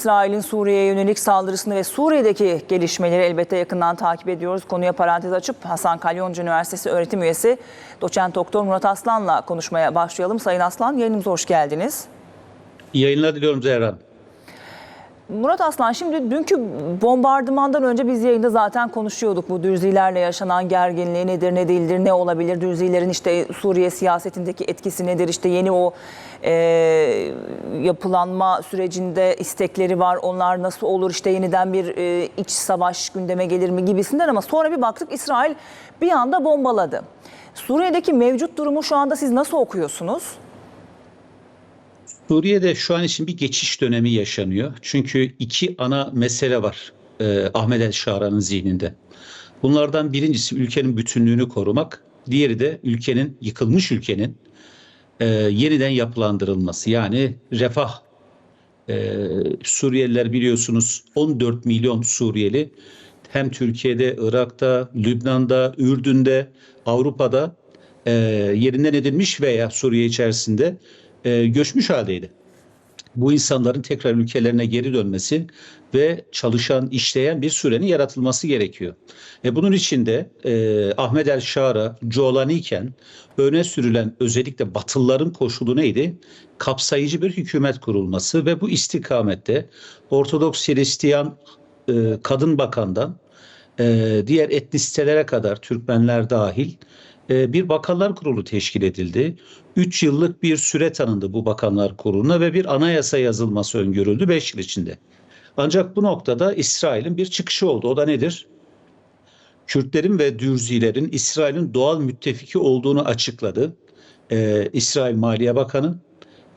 İsrail'in Suriye'ye yönelik saldırısını ve Suriye'deki gelişmeleri elbette yakından takip ediyoruz. Konuya parantez açıp Hasan Kalyoncu Üniversitesi öğretim üyesi doçent doktor Murat Aslan'la konuşmaya başlayalım. Sayın Aslan yayınımıza hoş geldiniz. İyi yayınlar diliyorum Zehra. Murat Aslan şimdi dünkü bombardımandan önce biz yayında zaten konuşuyorduk. Bu dürzilerle yaşanan gerginliği nedir, ne değildir, ne olabilir? Dürzilerin işte Suriye siyasetindeki etkisi nedir? İşte yeni o e, yapılanma sürecinde istekleri var. Onlar nasıl olur? İşte yeniden bir e, iç savaş gündeme gelir mi gibisinden ama sonra bir baktık İsrail bir anda bombaladı. Suriye'deki mevcut durumu şu anda siz nasıl okuyorsunuz? Suriye'de şu an için bir geçiş dönemi yaşanıyor. Çünkü iki ana mesele var e, Ahmet El Şara'nın zihninde. Bunlardan birincisi ülkenin bütünlüğünü korumak. Diğeri de ülkenin, yıkılmış ülkenin e, yeniden yapılandırılması. Yani refah. E, Suriyeliler biliyorsunuz 14 milyon Suriyeli hem Türkiye'de, Irak'ta, Lübnan'da, Ürdün'de, Avrupa'da e, yerinden edilmiş veya Suriye içerisinde e, göçmüş haldeydi. Bu insanların tekrar ülkelerine geri dönmesi ve çalışan, işleyen bir sürenin yaratılması gerekiyor. E bunun için de e, Ahmet El Şara, Jolani iken öne sürülen özellikle Batılıların koşulu neydi? Kapsayıcı bir hükümet kurulması ve bu istikamette Ortodoks Hristiyan e, kadın bakandan e, diğer etnisitelere kadar Türkmenler dahil bir bakanlar kurulu teşkil edildi. 3 yıllık bir süre tanındı bu bakanlar kuruluna ve bir anayasa yazılması öngörüldü 5 yıl içinde. Ancak bu noktada İsrail'in bir çıkışı oldu. O da nedir? Kürtlerin ve Dürzilerin İsrail'in doğal müttefiki olduğunu açıkladı. Ee, İsrail Maliye Bakanı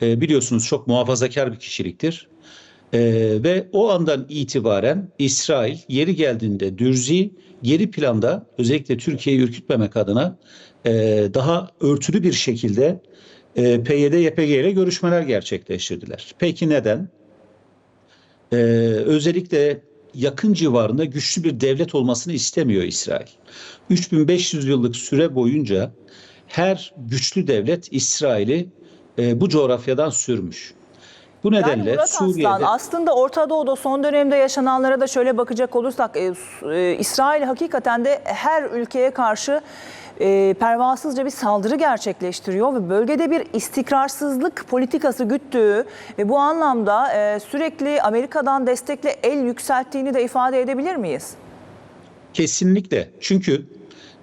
e, biliyorsunuz çok muhafazakar bir kişiliktir. Ee, ve o andan itibaren İsrail yeri geldiğinde Dürzi geri planda özellikle Türkiye'yi ürkütmemek adına e, daha örtülü bir şekilde e, PYD-YPG ile görüşmeler gerçekleştirdiler. Peki neden? Ee, özellikle yakın civarında güçlü bir devlet olmasını istemiyor İsrail. 3500 yıllık süre boyunca her güçlü devlet İsrail'i e, bu coğrafyadan sürmüş. Bu Yani nedenle Murat Suriye'de Aslan aslında Orta Doğu'da son dönemde yaşananlara da şöyle bakacak olursak e, e, İsrail hakikaten de her ülkeye karşı e, pervasızca bir saldırı gerçekleştiriyor ve bölgede bir istikrarsızlık politikası güttüğü ve bu anlamda e, sürekli Amerika'dan destekle el yükselttiğini de ifade edebilir miyiz? Kesinlikle. Çünkü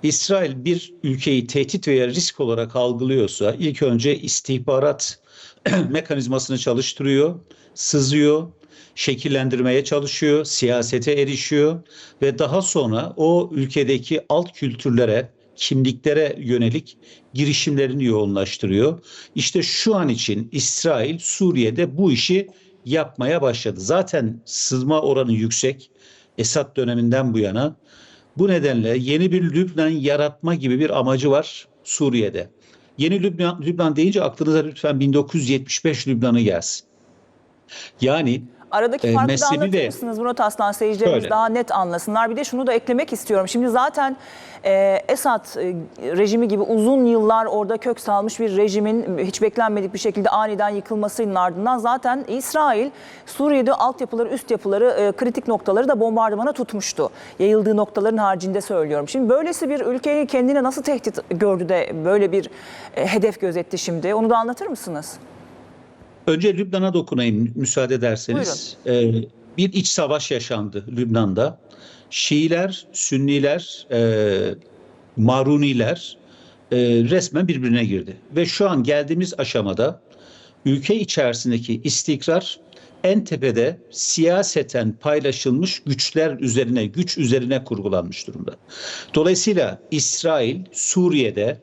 İsrail bir ülkeyi tehdit veya risk olarak algılıyorsa ilk önce istihbarat mekanizmasını çalıştırıyor, sızıyor, şekillendirmeye çalışıyor, siyasete erişiyor ve daha sonra o ülkedeki alt kültürlere, kimliklere yönelik girişimlerini yoğunlaştırıyor. İşte şu an için İsrail Suriye'de bu işi yapmaya başladı. Zaten sızma oranı yüksek. Esad döneminden bu yana. Bu nedenle yeni bir Lübnan yaratma gibi bir amacı var Suriye'de. Yeni Lübnan, Lübnan deyince aklınıza lütfen 1975 Lübnan'ı gelsin. Yani Aradaki E, farkı da anlatır de- mısınız Murat Aslan seyircilerimiz Şöyle. daha net anlasınlar. Bir de şunu da eklemek istiyorum. Şimdi zaten e, Esad e, rejimi gibi uzun yıllar orada kök salmış bir rejimin hiç beklenmedik bir şekilde aniden yıkılmasının ardından zaten İsrail Suriye'de altyapıları, üst yapıları, e, kritik noktaları da bombardımana tutmuştu. Yayıldığı noktaların haricinde söylüyorum. Şimdi böylesi bir ülkeyi kendine nasıl tehdit gördü de böyle bir e, hedef gözetti şimdi? Onu da anlatır mısınız? Önce Lübnan'a dokunayım müsaade ederseniz. Ee, bir iç savaş yaşandı Lübnan'da. Şiiler, Sünniler, e, Maruniler e, resmen birbirine girdi. Ve şu an geldiğimiz aşamada ülke içerisindeki istikrar en tepede siyaseten paylaşılmış güçler üzerine, güç üzerine kurgulanmış durumda. Dolayısıyla İsrail Suriye'de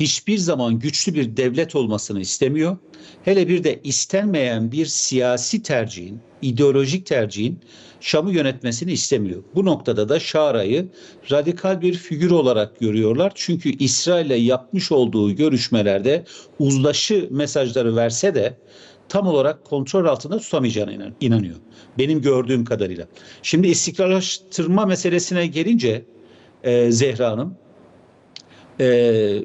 hiçbir zaman güçlü bir devlet olmasını istemiyor. Hele bir de istenmeyen bir siyasi tercihin, ideolojik tercihin Şam'ı yönetmesini istemiyor. Bu noktada da Şara'yı radikal bir figür olarak görüyorlar. Çünkü İsrail'le yapmış olduğu görüşmelerde uzlaşı mesajları verse de tam olarak kontrol altında tutamayacağına inan- inanıyor. Benim gördüğüm kadarıyla. Şimdi istikrarlaştırma meselesine gelince e, Zehra Hanım, e,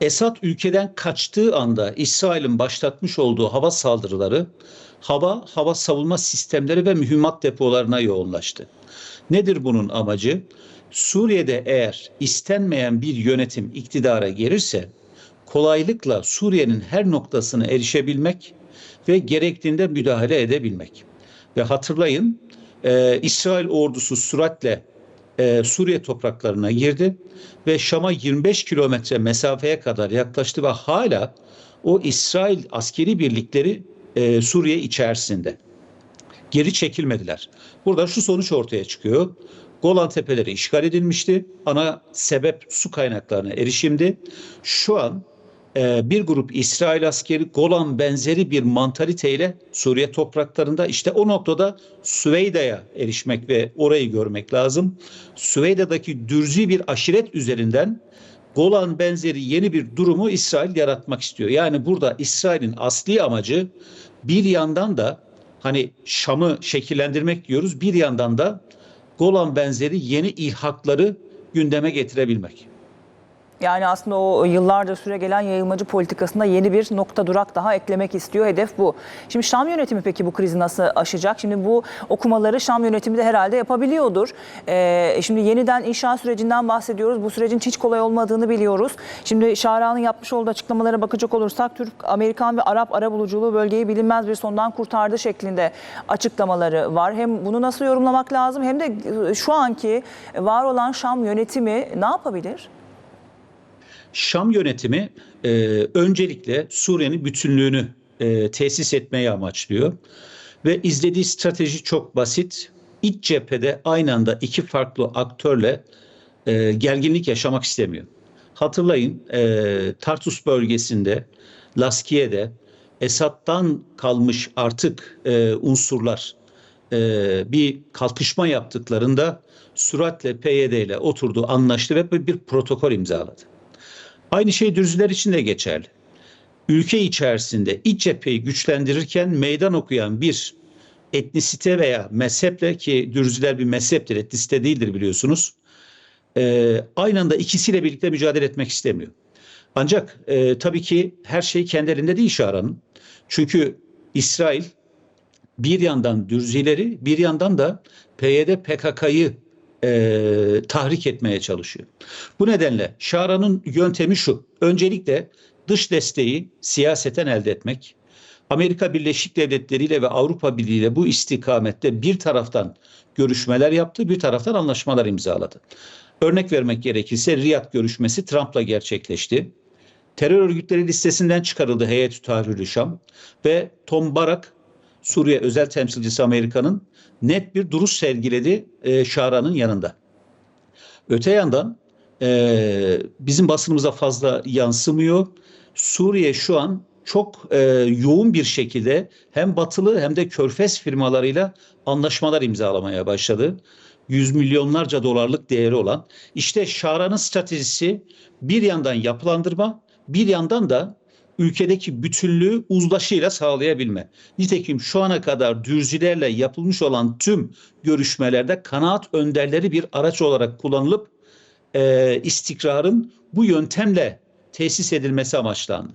Esad ülkeden kaçtığı anda İsrail'in başlatmış olduğu hava saldırıları hava, hava savunma sistemleri ve mühimmat depolarına yoğunlaştı. Nedir bunun amacı? Suriye'de eğer istenmeyen bir yönetim iktidara gelirse kolaylıkla Suriye'nin her noktasına erişebilmek ve gerektiğinde müdahale edebilmek. Ve hatırlayın e, İsrail ordusu süratle e, Suriye topraklarına girdi ve Şam'a 25 kilometre mesafeye kadar yaklaştı ve hala o İsrail askeri birlikleri e, Suriye içerisinde. Geri çekilmediler. Burada şu sonuç ortaya çıkıyor. Golan Tepeleri işgal edilmişti. Ana sebep su kaynaklarına erişimdi. Şu an e, bir grup İsrail askeri Golan benzeri bir mantaliteyle Suriye topraklarında işte o noktada Süveyda'ya erişmek ve orayı görmek lazım. Süveyda'daki dürzi bir aşiret üzerinden Golan benzeri yeni bir durumu İsrail yaratmak istiyor. Yani burada İsrail'in asli amacı bir yandan da hani Şam'ı şekillendirmek diyoruz. Bir yandan da Golan benzeri yeni ilhakları gündeme getirebilmek. Yani aslında o yıllardır süre gelen yayılmacı politikasında yeni bir nokta durak daha eklemek istiyor. Hedef bu. Şimdi Şam yönetimi peki bu krizi nasıl aşacak? Şimdi bu okumaları Şam yönetimi de herhalde yapabiliyordur. Ee, şimdi yeniden inşa sürecinden bahsediyoruz. Bu sürecin hiç kolay olmadığını biliyoruz. Şimdi Şahra'nın yapmış olduğu açıklamalara bakacak olursak Türk, Amerikan ve Arap arabuluculuğu bölgeyi bilinmez bir sondan kurtardı şeklinde açıklamaları var. Hem bunu nasıl yorumlamak lazım hem de şu anki var olan Şam yönetimi ne yapabilir? Şam yönetimi e, öncelikle Suriye'nin bütünlüğünü e, tesis etmeyi amaçlıyor. Ve izlediği strateji çok basit. İç cephede aynı anda iki farklı aktörle e, gerginlik yaşamak istemiyor. Hatırlayın e, Tartus bölgesinde, Laskiye'de Esad'dan kalmış artık e, unsurlar e, bir kalkışma yaptıklarında süratle PYD ile oturdu, anlaştı ve bir, protokol imzaladı. Aynı şey Dürziler için de geçerli. Ülke içerisinde iç cepheyi güçlendirirken meydan okuyan bir etnisite veya mezheple ki Dürziler bir mezheptir, etnisite değildir biliyorsunuz. E, aynı anda ikisiyle birlikte mücadele etmek istemiyor. Ancak e, tabii ki her şey kendi elinde değil Şahra'nın. Çünkü İsrail bir yandan Dürzileri bir yandan da PYD PKK'yı e, tahrik etmeye çalışıyor. Bu nedenle Şara'nın yöntemi şu. Öncelikle dış desteği siyaseten elde etmek. Amerika Birleşik Devletleri ile ve Avrupa Birliği ile bu istikamette bir taraftan görüşmeler yaptı, bir taraftan anlaşmalar imzaladı. Örnek vermek gerekirse Riyad görüşmesi Trump'la gerçekleşti. Terör örgütleri listesinden çıkarıldı Heyet-i Tahrir-i Şam ve Tom Barak Suriye özel temsilcisi Amerika'nın net bir duruş sergiledi e, Şara'nın yanında. Öte yandan e, bizim basınımıza fazla yansımıyor. Suriye şu an çok e, yoğun bir şekilde hem batılı hem de körfez firmalarıyla anlaşmalar imzalamaya başladı. Yüz milyonlarca dolarlık değeri olan. İşte Şara'nın stratejisi bir yandan yapılandırma, bir yandan da ülkedeki bütünlüğü uzlaşıyla sağlayabilme. Nitekim şu ana kadar dürzilerle yapılmış olan tüm görüşmelerde kanaat önderleri bir araç olarak kullanılıp e, istikrarın bu yöntemle tesis edilmesi amaçlandı.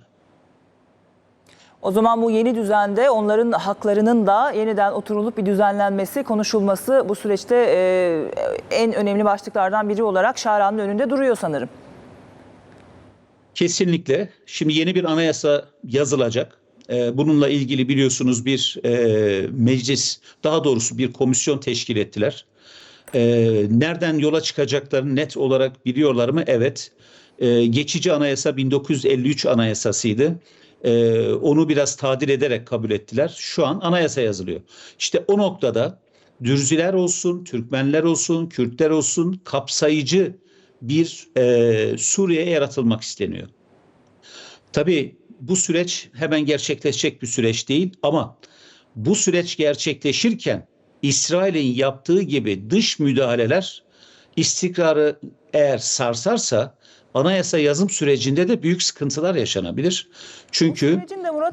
O zaman bu yeni düzende onların haklarının da yeniden oturulup bir düzenlenmesi, konuşulması bu süreçte e, en önemli başlıklardan biri olarak Şara'nın önünde duruyor sanırım. Kesinlikle. Şimdi yeni bir anayasa yazılacak. Ee, Bununla ilgili biliyorsunuz bir e, meclis, daha doğrusu bir komisyon teşkil ettiler. Ee, Nereden yola çıkacaklarını net olarak biliyorlar mı? Evet. Ee, Geçici anayasa 1953 anayasasıydı. Onu biraz tadil ederek kabul ettiler. Şu an anayasa yazılıyor. İşte o noktada Dürziler olsun, Türkmenler olsun, Kürtler olsun kapsayıcı bir e, Suriye yaratılmak isteniyor. Tabii bu süreç hemen gerçekleşecek bir süreç değil ama bu süreç gerçekleşirken İsrail'in yaptığı gibi dış müdahaleler istikrarı eğer sarsarsa anayasa yazım sürecinde de büyük sıkıntılar yaşanabilir. Çünkü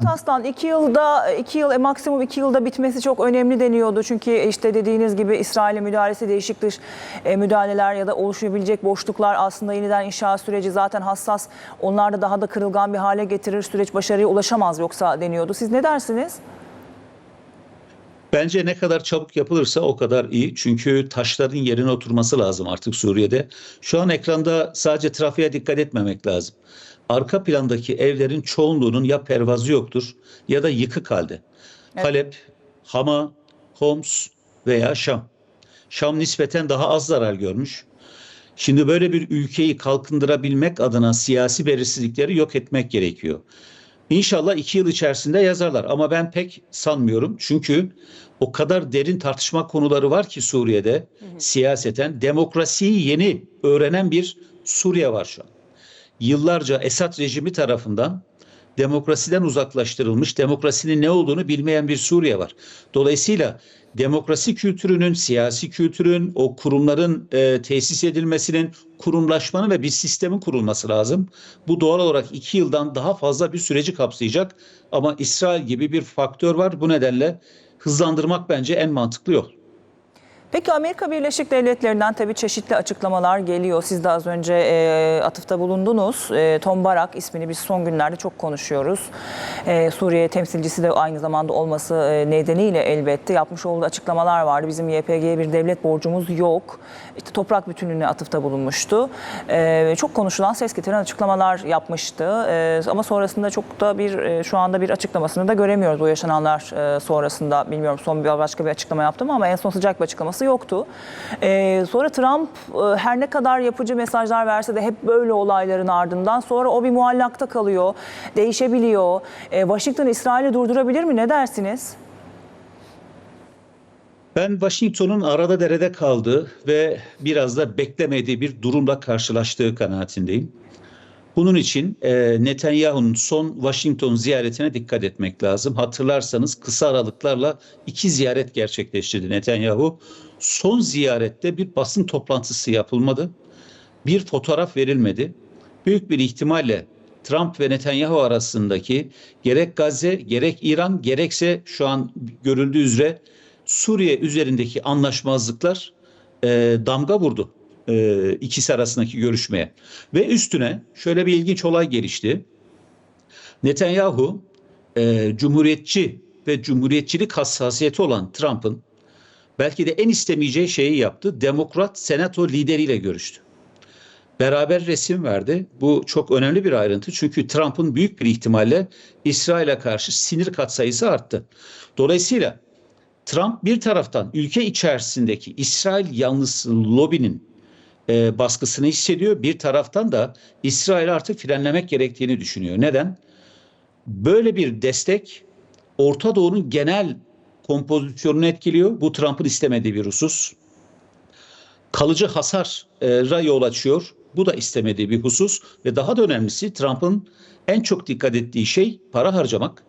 Murat Aslan iki yılda, iki yıl e, maksimum iki yılda bitmesi çok önemli deniyordu. Çünkü işte dediğiniz gibi İsrail'e müdahalesi değişik dış e, müdahaleler ya da oluşabilecek boşluklar aslında yeniden inşa süreci zaten hassas. Onlar da daha da kırılgan bir hale getirir. Süreç başarıya ulaşamaz yoksa deniyordu. Siz ne dersiniz? Bence ne kadar çabuk yapılırsa o kadar iyi. Çünkü taşların yerine oturması lazım artık Suriye'de. Şu an ekranda sadece trafiğe dikkat etmemek lazım. Arka plandaki evlerin çoğunluğunun ya pervazı yoktur ya da yıkık halde. Evet. Halep, Hama, Homs veya Şam. Şam nispeten daha az zarar görmüş. Şimdi böyle bir ülkeyi kalkındırabilmek adına siyasi belirsizlikleri yok etmek gerekiyor. İnşallah iki yıl içerisinde yazarlar ama ben pek sanmıyorum. Çünkü o kadar derin tartışma konuları var ki Suriye'de siyaseten demokrasiyi yeni öğrenen bir Suriye var şu an. Yıllarca Esad rejimi tarafından demokrasiden uzaklaştırılmış, demokrasinin ne olduğunu bilmeyen bir Suriye var. Dolayısıyla demokrasi kültürünün, siyasi kültürün, o kurumların e, tesis edilmesinin, kurumlaşmanın ve bir sistemin kurulması lazım. Bu doğal olarak iki yıldan daha fazla bir süreci kapsayacak. Ama İsrail gibi bir faktör var. Bu nedenle hızlandırmak bence en mantıklı yol. Peki Amerika Birleşik Devletleri'nden tabii çeşitli açıklamalar geliyor. Siz de az önce e, atıfta bulundunuz. E, Tom Barak ismini biz son günlerde çok konuşuyoruz. E, Suriye temsilcisi de aynı zamanda olması e, nedeniyle elbette yapmış olduğu açıklamalar vardı. Bizim YPG'ye bir devlet borcumuz yok. İşte toprak bütünlüğüne atıfta bulunmuştu. E, çok konuşulan, ses getiren açıklamalar yapmıştı. E, ama sonrasında çok da bir e, şu anda bir açıklamasını da göremiyoruz bu yaşananlar e, sonrasında. Bilmiyorum son bir başka bir açıklama yaptı mı ama en son sıcak bir açıklaması yoktu. Ee, sonra Trump e, her ne kadar yapıcı mesajlar verse de hep böyle olayların ardından sonra o bir muallakta kalıyor, değişebiliyor. Ee, Washington İsrail'i durdurabilir mi? Ne dersiniz? Ben Washington'un arada derede kaldığı ve biraz da beklemediği bir durumla karşılaştığı kanaatindeyim. Bunun için e, Netanyahu'nun son Washington ziyaretine dikkat etmek lazım. Hatırlarsanız kısa aralıklarla iki ziyaret gerçekleştirdi Netanyahu. Son ziyarette bir basın toplantısı yapılmadı. Bir fotoğraf verilmedi. Büyük bir ihtimalle Trump ve Netanyahu arasındaki gerek Gazze, gerek İran, gerekse şu an görüldüğü üzere Suriye üzerindeki anlaşmazlıklar e, damga vurdu e, ikisi arasındaki görüşmeye. Ve üstüne şöyle bir ilginç olay gelişti. Netanyahu e, cumhuriyetçi ve cumhuriyetçilik hassasiyeti olan Trump'ın belki de en istemeyeceği şeyi yaptı. Demokrat senato lideriyle görüştü. Beraber resim verdi. Bu çok önemli bir ayrıntı. Çünkü Trump'ın büyük bir ihtimalle İsrail'e karşı sinir katsayısı arttı. Dolayısıyla Trump bir taraftan ülke içerisindeki İsrail yanlısı lobinin e, baskısını hissediyor. Bir taraftan da İsrail artık frenlemek gerektiğini düşünüyor. Neden? Böyle bir destek Orta Doğu'nun genel kompozisyonunu etkiliyor. Bu Trump'ın istemediği bir husus. Kalıcı hasara yol açıyor. Bu da istemediği bir husus ve daha da önemlisi Trump'ın en çok dikkat ettiği şey para harcamak.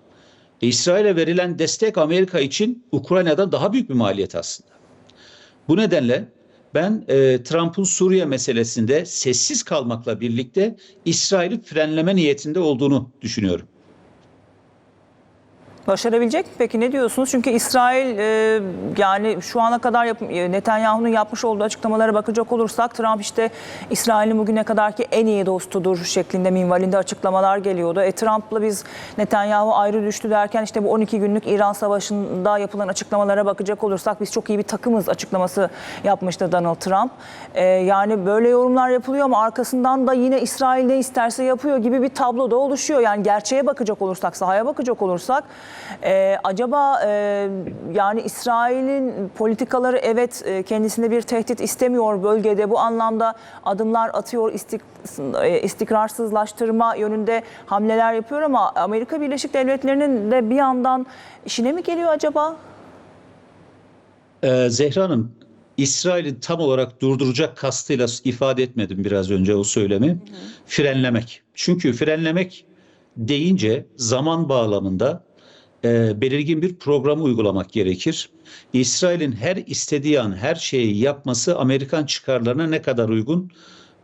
İsrail'e verilen destek Amerika için Ukrayna'dan daha büyük bir maliyet aslında. Bu nedenle ben e, Trump'ın Suriye meselesinde sessiz kalmakla birlikte İsrail'i frenleme niyetinde olduğunu düşünüyorum. Başarabilecek mi peki ne diyorsunuz? Çünkü İsrail e, yani şu ana kadar yap, e, Netanyahu'nun yapmış olduğu açıklamalara bakacak olursak Trump işte İsrail'in bugüne kadarki en iyi dostudur şeklinde minvalinde açıklamalar geliyordu. E, Trump'la biz Netanyahu ayrı düştü derken işte bu 12 günlük İran Savaşı'nda yapılan açıklamalara bakacak olursak biz çok iyi bir takımız açıklaması yapmıştı Donald Trump. E, yani böyle yorumlar yapılıyor ama arkasından da yine İsrail ne isterse yapıyor gibi bir tablo da oluşuyor. Yani gerçeğe bakacak olursak, sahaya bakacak olursak ee, acaba e, yani İsrail'in politikaları evet e, kendisine bir tehdit istemiyor bölgede bu anlamda adımlar atıyor istik, e, istikrarsızlaştırma yönünde hamleler yapıyor ama Amerika Birleşik Devletleri'nin de bir yandan işine mi geliyor acaba? Ee, Zehra Hanım, İsrail'i tam olarak durduracak kastıyla ifade etmedim biraz önce o söylemi. Frenlemek. Çünkü frenlemek deyince zaman bağlamında e, belirgin bir programı uygulamak gerekir. İsrail'in her istediği an her şeyi yapması Amerikan çıkarlarına ne kadar uygun?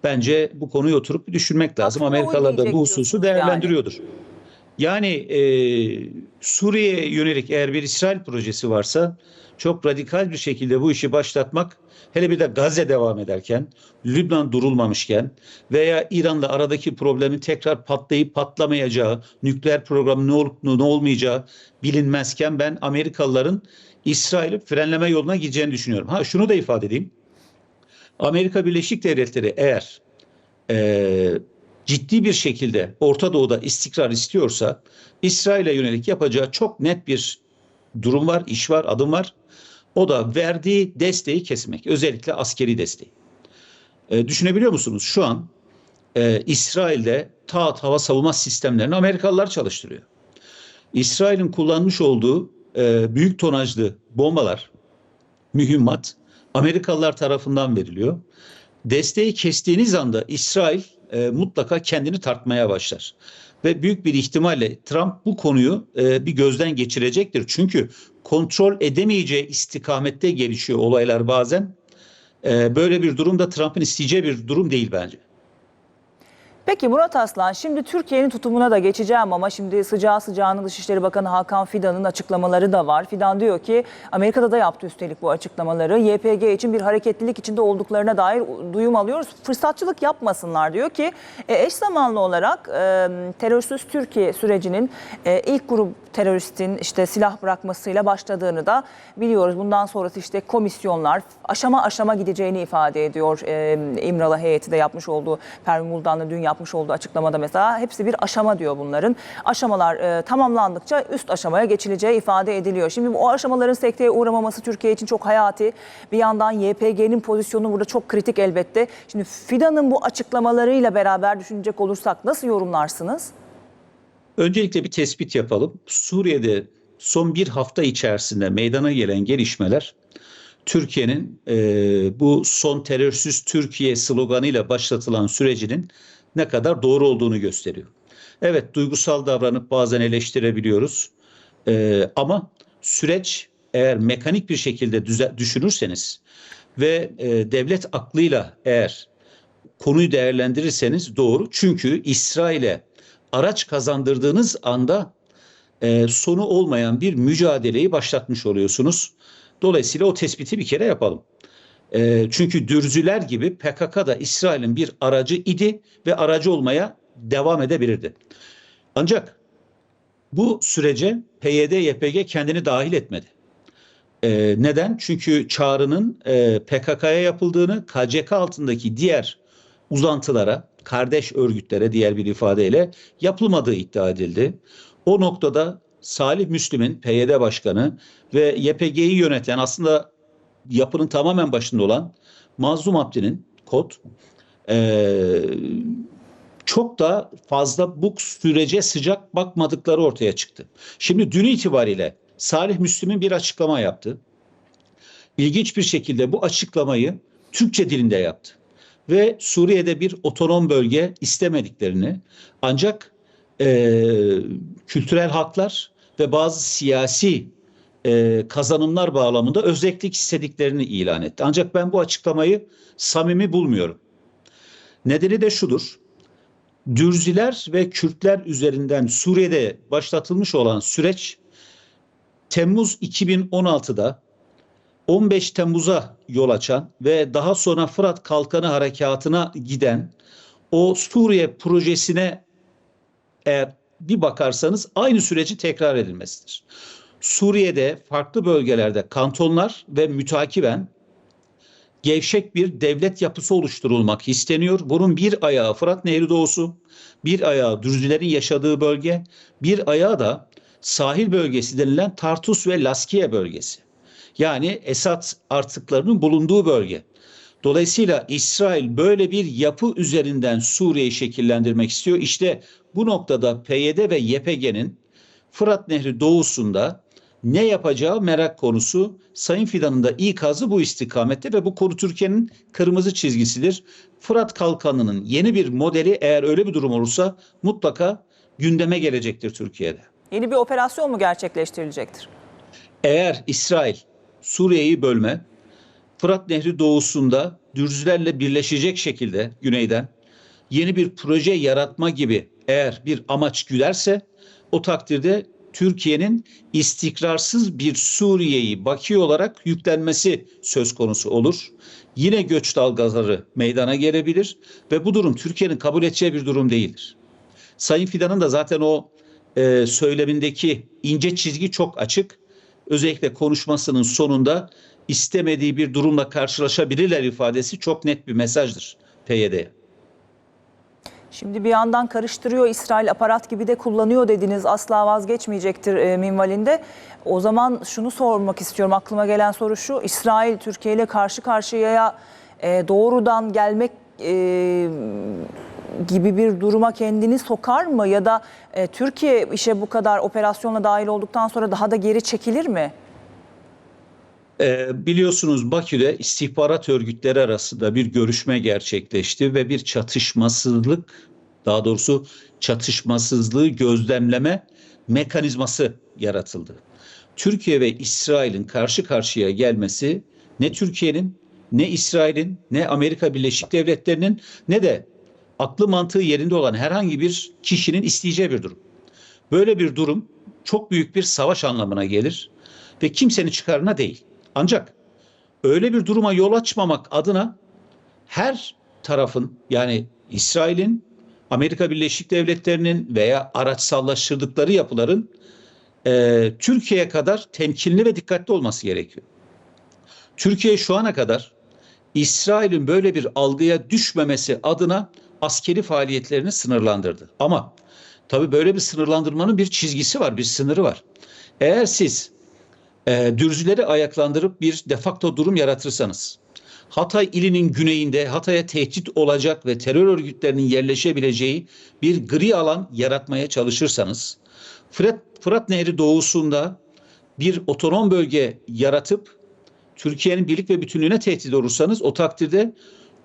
Bence bu konuyu oturup bir düşünmek lazım. Aslında Amerikalılar da bu hususu diyorsunuz yani. değerlendiriyordur. Yani e, Suriye'ye yönelik eğer bir İsrail projesi varsa çok radikal bir şekilde bu işi başlatmak hele bir de Gazze devam ederken, Lübnan durulmamışken veya İran'la aradaki problemin tekrar patlayıp patlamayacağı, nükleer programın ne olup ne olmayacağı bilinmezken ben Amerikalıların İsrail'i frenleme yoluna gideceğini düşünüyorum. Ha şunu da ifade edeyim. Amerika Birleşik Devletleri eğer e, ciddi bir şekilde Orta Doğu'da istikrar istiyorsa İsrail'e yönelik yapacağı çok net bir durum var, iş var, adım var. O da verdiği desteği kesmek. Özellikle askeri desteği. E, düşünebiliyor musunuz? Şu an e, İsrail'de taat hava savunma sistemlerini Amerikalılar çalıştırıyor. İsrail'in kullanmış olduğu e, büyük tonajlı bombalar, mühimmat Amerikalılar tarafından veriliyor. Desteği kestiğiniz anda İsrail e, mutlaka kendini tartmaya başlar. Ve büyük bir ihtimalle Trump bu konuyu e, bir gözden geçirecektir. Çünkü kontrol edemeyeceği istikamette gelişiyor olaylar bazen. E, böyle bir durumda Trump'ın isteyeceği bir durum değil bence. Peki Murat Aslan şimdi Türkiye'nin tutumuna da geçeceğim ama şimdi sıcağı sıcağına Dışişleri Bakanı Hakan Fidan'ın açıklamaları da var. Fidan diyor ki Amerika'da da yaptı üstelik bu açıklamaları. YPG için bir hareketlilik içinde olduklarına dair duyum alıyoruz. Fırsatçılık yapmasınlar diyor ki e, eş zamanlı olarak e, terörsüz Türkiye sürecinin ilk grup teröristin işte silah bırakmasıyla başladığını da biliyoruz. Bundan sonrası işte komisyonlar aşama aşama gideceğini ifade ediyor. E, İmralı heyeti de yapmış olduğu Pervin Buldan'la dün yapmış olduğu açıklamada mesela hepsi bir aşama diyor bunların. Aşamalar e, tamamlandıkça üst aşamaya geçileceği ifade ediliyor. Şimdi o aşamaların sekteye uğramaması Türkiye için çok hayati. Bir yandan YPG'nin pozisyonu burada çok kritik elbette. Şimdi Fidan'ın bu açıklamalarıyla beraber düşünecek olursak nasıl yorumlarsınız? Öncelikle bir tespit yapalım. Suriye'de son bir hafta içerisinde meydana gelen gelişmeler Türkiye'nin e, bu son terörsüz Türkiye sloganıyla başlatılan sürecinin ne kadar doğru olduğunu gösteriyor. Evet duygusal davranıp bazen eleştirebiliyoruz E, ama süreç eğer mekanik bir şekilde düze, düşünürseniz ve e, devlet aklıyla eğer konuyu değerlendirirseniz doğru. Çünkü İsrail'e araç kazandırdığınız anda e, sonu olmayan bir mücadeleyi başlatmış oluyorsunuz. Dolayısıyla o tespiti bir kere yapalım. E, çünkü Dürzüler gibi PKK da İsrail'in bir aracı idi ve aracı olmaya devam edebilirdi. Ancak bu sürece PYD, YPG kendini dahil etmedi. E, neden? Çünkü çağrının e, PKK'ya yapıldığını, KCK altındaki diğer uzantılara, kardeş örgütlere diğer bir ifadeyle yapılmadığı iddia edildi. O noktada Salih Müslim'in PYD başkanı ve YPG'yi yöneten aslında yapının tamamen başında olan Mazlum Abdi'nin kod eee, çok da fazla bu sürece sıcak bakmadıkları ortaya çıktı. Şimdi dün itibariyle Salih Müslim'in bir açıklama yaptı. İlginç bir şekilde bu açıklamayı Türkçe dilinde yaptı ve Suriye'de bir otonom bölge istemediklerini ancak e, kültürel haklar ve bazı siyasi e, kazanımlar bağlamında özellik istediklerini ilan etti. Ancak ben bu açıklamayı samimi bulmuyorum. Nedeni de şudur. Dürziler ve Kürtler üzerinden Suriye'de başlatılmış olan süreç Temmuz 2016'da 15 Temmuz'a yol açan ve daha sonra Fırat Kalkanı Harekatı'na giden o Suriye projesine eğer bir bakarsanız aynı süreci tekrar edilmesidir. Suriye'de farklı bölgelerde kantonlar ve mütakiben gevşek bir devlet yapısı oluşturulmak isteniyor. Bunun bir ayağı Fırat Nehri doğusu, bir ayağı Dürzülerin yaşadığı bölge, bir ayağı da sahil bölgesi denilen Tartus ve Laskiye bölgesi. Yani Esad artıklarının bulunduğu bölge. Dolayısıyla İsrail böyle bir yapı üzerinden Suriye'yi şekillendirmek istiyor. İşte bu noktada PYD ve YPG'nin Fırat Nehri doğusunda ne yapacağı merak konusu. Sayın Fidan'ın da ikazı bu istikamette ve bu konu Türkiye'nin kırmızı çizgisidir. Fırat Kalkanı'nın yeni bir modeli eğer öyle bir durum olursa mutlaka gündeme gelecektir Türkiye'de. Yeni bir operasyon mu gerçekleştirilecektir? Eğer İsrail Suriye'yi bölme, Fırat Nehri doğusunda Dürzülerle birleşecek şekilde güneyden yeni bir proje yaratma gibi eğer bir amaç güderse o takdirde Türkiye'nin istikrarsız bir Suriye'yi Bakü olarak yüklenmesi söz konusu olur. Yine göç dalgaları meydana gelebilir ve bu durum Türkiye'nin kabul edeceği bir durum değildir. Sayın Fidan'ın da zaten o e, söylemindeki ince çizgi çok açık. Özellikle konuşmasının sonunda istemediği bir durumla karşılaşabilirler ifadesi çok net bir mesajdır PYD'ye. Şimdi bir yandan karıştırıyor İsrail aparat gibi de kullanıyor dediniz asla vazgeçmeyecektir e, minvalinde. O zaman şunu sormak istiyorum aklıma gelen soru şu İsrail Türkiye ile karşı karşıyaya e, doğrudan gelmek e, gibi bir duruma kendini sokar mı ya da e, Türkiye işe bu kadar operasyonla dahil olduktan sonra daha da geri çekilir mi? Ee, biliyorsunuz Bakü'de istihbarat örgütleri arasında bir görüşme gerçekleşti ve bir çatışmasızlık, daha doğrusu çatışmasızlığı gözlemleme mekanizması yaratıldı. Türkiye ve İsrail'in karşı karşıya gelmesi ne Türkiye'nin ne İsrail'in ne Amerika Birleşik Devletleri'nin ne de aklı mantığı yerinde olan herhangi bir kişinin isteyeceği bir durum. Böyle bir durum çok büyük bir savaş anlamına gelir ve kimsenin çıkarına değil. Ancak öyle bir duruma yol açmamak adına her tarafın yani İsrail'in, Amerika Birleşik Devletleri'nin veya araçsallaştırdıkları yapıların e, Türkiye'ye kadar temkinli ve dikkatli olması gerekiyor. Türkiye şu ana kadar İsrail'in böyle bir algıya düşmemesi adına askeri faaliyetlerini sınırlandırdı. Ama tabii böyle bir sınırlandırmanın bir çizgisi var, bir sınırı var. Eğer siz e, dürzüleri ayaklandırıp bir defakto durum yaratırsanız, Hatay ilinin güneyinde Hatay'a tehdit olacak ve terör örgütlerinin yerleşebileceği bir gri alan yaratmaya çalışırsanız, Fırat, Fırat Nehri doğusunda bir otonom bölge yaratıp Türkiye'nin birlik ve bütünlüğüne tehdit olursanız o takdirde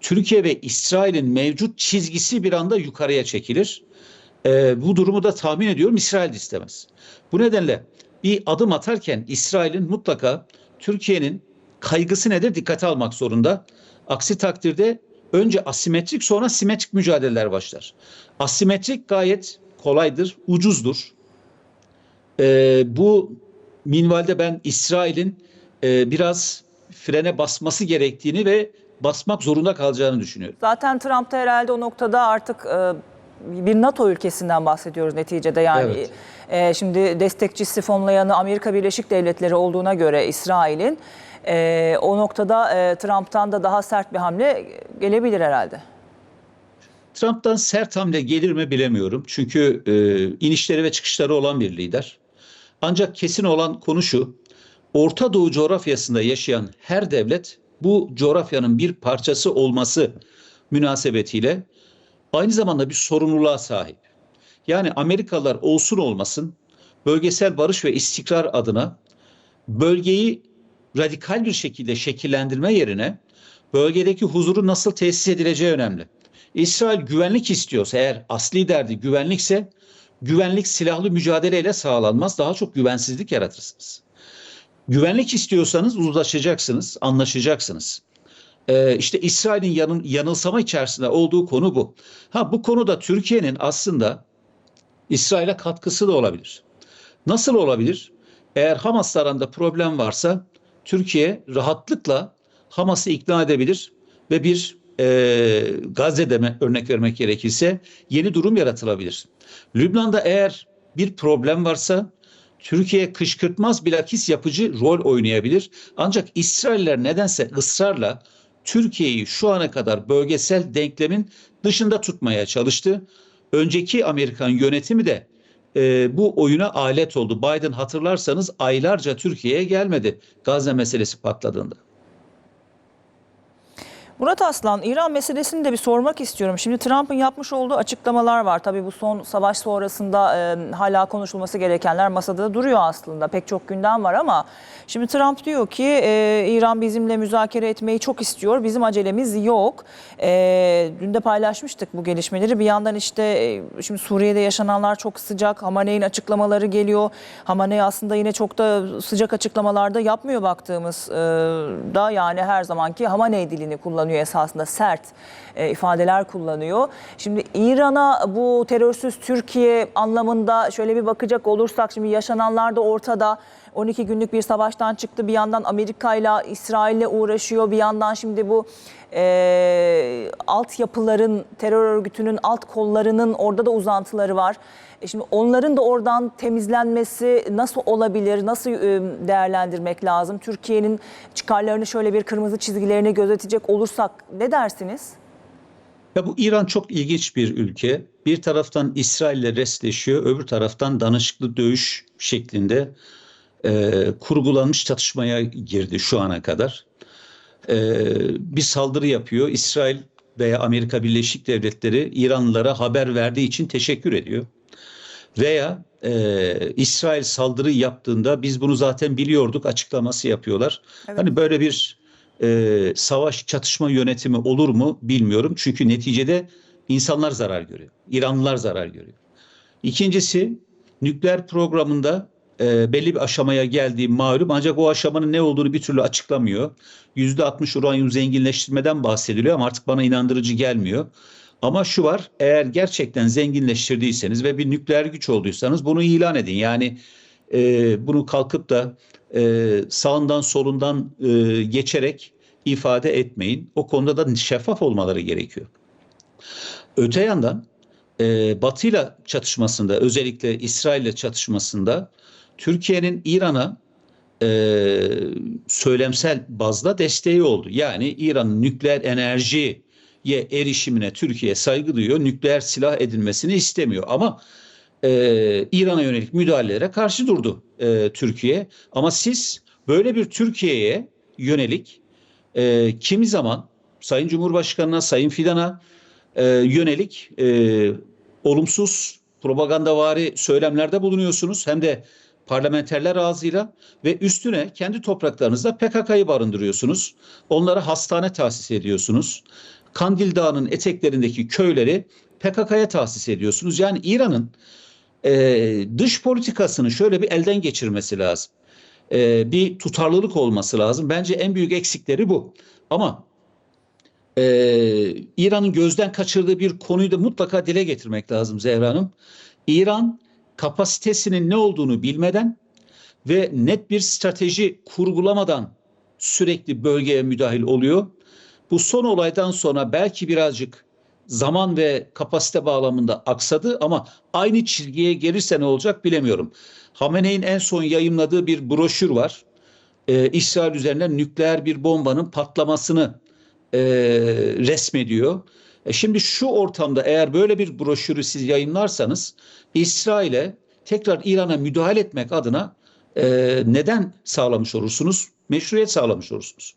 Türkiye ve İsrail'in mevcut çizgisi bir anda yukarıya çekilir. Ee, bu durumu da tahmin ediyorum İsrail de istemez. Bu nedenle bir adım atarken İsrail'in mutlaka Türkiye'nin kaygısı nedir dikkate almak zorunda. Aksi takdirde önce asimetrik sonra simetrik mücadeleler başlar. Asimetrik gayet kolaydır, ucuzdur. Ee, bu minvalde ben İsrail'in e, biraz frene basması gerektiğini ve basmak zorunda kalacağını düşünüyorum. Zaten Trump da herhalde o noktada artık e, bir NATO ülkesinden bahsediyoruz neticede yani. Evet. E, şimdi destekçisi fonlayanı Amerika Birleşik Devletleri olduğuna göre İsrail'in e, o noktada e, Trump'tan da daha sert bir hamle gelebilir herhalde. Trump'tan sert hamle gelir mi bilemiyorum. Çünkü e, inişleri ve çıkışları olan bir lider. Ancak kesin olan konu şu. Orta Doğu coğrafyasında yaşayan her devlet bu coğrafyanın bir parçası olması münasebetiyle aynı zamanda bir sorumluluğa sahip. Yani Amerikalılar olsun olmasın bölgesel barış ve istikrar adına bölgeyi radikal bir şekilde şekillendirme yerine bölgedeki huzuru nasıl tesis edileceği önemli. İsrail güvenlik istiyorsa eğer asli derdi güvenlikse güvenlik silahlı mücadeleyle sağlanmaz. Daha çok güvensizlik yaratırsınız. Güvenlik istiyorsanız uzlaşacaksınız, anlaşacaksınız. Ee, işte İsrail'in yanın, yanılsama içerisinde olduğu konu bu. Ha bu konuda Türkiye'nin aslında İsrail'e katkısı da olabilir. Nasıl olabilir? Eğer Hamas'la arasında problem varsa Türkiye rahatlıkla Hamas'ı ikna edebilir ve bir e, Gazze'de örnek vermek gerekirse yeni durum yaratılabilir. Lübnan'da eğer bir problem varsa Türkiye kışkırtmaz bilakis yapıcı rol oynayabilir. Ancak İsrailler nedense ısrarla Türkiye'yi şu ana kadar bölgesel denklemin dışında tutmaya çalıştı. Önceki Amerikan yönetimi de e, bu oyuna alet oldu. Biden hatırlarsanız aylarca Türkiye'ye gelmedi Gazze meselesi patladığında. Murat Aslan, İran meselesini de bir sormak istiyorum. Şimdi Trump'ın yapmış olduğu açıklamalar var. Tabii bu son savaş sonrasında e, hala konuşulması gerekenler masada duruyor aslında. Pek çok gündem var ama şimdi Trump diyor ki e, İran bizimle müzakere etmeyi çok istiyor. Bizim acelemiz yok. E, dün de paylaşmıştık bu gelişmeleri. Bir yandan işte e, şimdi Suriye'de yaşananlar çok sıcak. Hamaney'in açıklamaları geliyor. Hamaney aslında yine çok da sıcak açıklamalarda yapmıyor baktığımız e, da yani her zamanki Hamaney dilini kullanıyor esasında sert e, ifadeler kullanıyor. Şimdi İran'a bu terörsüz Türkiye anlamında şöyle bir bakacak olursak şimdi yaşananlar da ortada. 12 günlük bir savaştan çıktı. Bir yandan Amerika ile İsrail'le uğraşıyor. Bir yandan şimdi bu e, altyapıların, terör örgütünün alt kollarının orada da uzantıları var. E şimdi onların da oradan temizlenmesi nasıl olabilir? Nasıl e, değerlendirmek lazım? Türkiye'nin çıkarlarını şöyle bir kırmızı çizgilerini gözetecek olursak ne dersiniz? Ya bu İran çok ilginç bir ülke. Bir taraftan İsrail'le restleşiyor, öbür taraftan danışıklı dövüş şeklinde e, kurgulanmış çatışmaya girdi şu ana kadar. E, bir saldırı yapıyor. İsrail veya Amerika Birleşik Devletleri İranlılara haber verdiği için teşekkür ediyor. Veya e, İsrail saldırı yaptığında biz bunu zaten biliyorduk açıklaması yapıyorlar. Evet. Hani böyle bir e, savaş çatışma yönetimi olur mu bilmiyorum. Çünkü neticede insanlar zarar görüyor. İranlılar zarar görüyor. İkincisi nükleer programında e, belli bir aşamaya geldiği malum ancak o aşamanın ne olduğunu bir türlü açıklamıyor. %60 uranyum zenginleştirmeden bahsediliyor ama artık bana inandırıcı gelmiyor. Ama şu var eğer gerçekten zenginleştirdiyseniz ve bir nükleer güç olduysanız bunu ilan edin. Yani e, bunu kalkıp da e, sağından solundan e, geçerek ifade etmeyin. O konuda da şeffaf olmaları gerekiyor. Öte yandan e, Batı'yla çatışmasında özellikle İsrail'le çatışmasında Türkiye'nin İran'a e, söylemsel bazda desteği oldu. Yani İran'ın nükleer enerjiye erişimine Türkiye saygı duyuyor. Nükleer silah edilmesini istemiyor. Ama e, İran'a yönelik müdahalelere karşı durdu e, Türkiye. Ama siz böyle bir Türkiye'ye yönelik e, kimi zaman Sayın Cumhurbaşkanı'na, Sayın Fidan'a e, yönelik e, olumsuz propagandavari söylemlerde bulunuyorsunuz. Hem de parlamenterler ağzıyla ve üstüne kendi topraklarınızda PKK'yı barındırıyorsunuz. Onlara hastane tahsis ediyorsunuz. Kandil Dağı'nın eteklerindeki köyleri PKK'ya tahsis ediyorsunuz. Yani İran'ın e, dış politikasını şöyle bir elden geçirmesi lazım. E, bir tutarlılık olması lazım. Bence en büyük eksikleri bu. Ama e, İran'ın gözden kaçırdığı bir konuyu da mutlaka dile getirmek lazım Zehra Hanım. İran kapasitesinin ne olduğunu bilmeden ve net bir strateji kurgulamadan sürekli bölgeye müdahil oluyor. Bu son olaydan sonra belki birazcık zaman ve kapasite bağlamında aksadı ama aynı çizgiye gelirse ne olacak bilemiyorum. Hamene'in en son yayımladığı bir broşür var. Ee, İsrail üzerinden nükleer bir bombanın patlamasını e, resmediyor. E şimdi şu ortamda eğer böyle bir broşürü siz yayınlarsanız İsrail'e tekrar İran'a müdahale etmek adına e, neden sağlamış olursunuz? Meşruiyet sağlamış olursunuz.